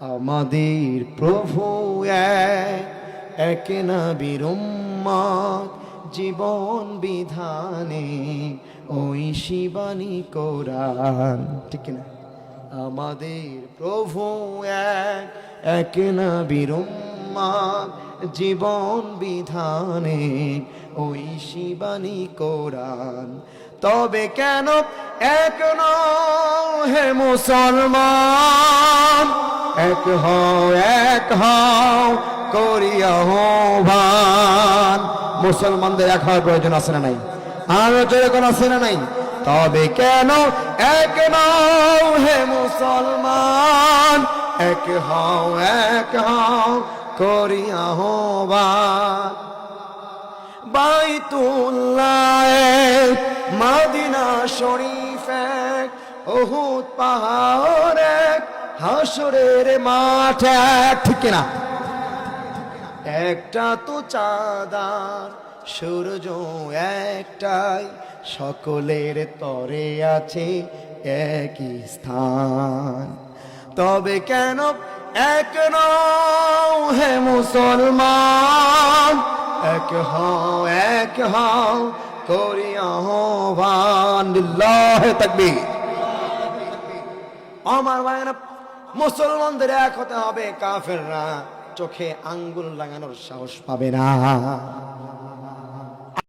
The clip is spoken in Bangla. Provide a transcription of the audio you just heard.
আমাদের প্রভু এক, নবীর উম্মত। জীবন বিধানে ওই শিবানী কোরআন। ঠিক না আমাদের প্রভু এক নবীর উম্মত। জীবন বিধানে ওই শিবানী কোরআন। তবে কেন এক হে মুসলমান? এক হও এক হও, করিয়া ভান। মুসলমানদের এক হওয়ার প্রয়োজন আছে না নাই? আরও জোরে কোন আছে না নাই? তবে কেন এক নও হে মুসলমান? এক হও এক হও, করিয়া ভান। বাইতুল্লাহ মাদিনা শরীফ ওহুদ পাহাড় হাসরের মাঠ ঠিক না একটা তো চাঁদার সূর্য, একটাই সকলের তরে আছে একই স্থান। তবে কেন এক হে মুসলমান? এক হও এক হও, করি আহ্বান তাকবীর। আমার ভাইরা মুসলমানদের এক হতে হবে কাফেররা। চোখে আঙ্গুল লাগানোর সাহস পাবে না।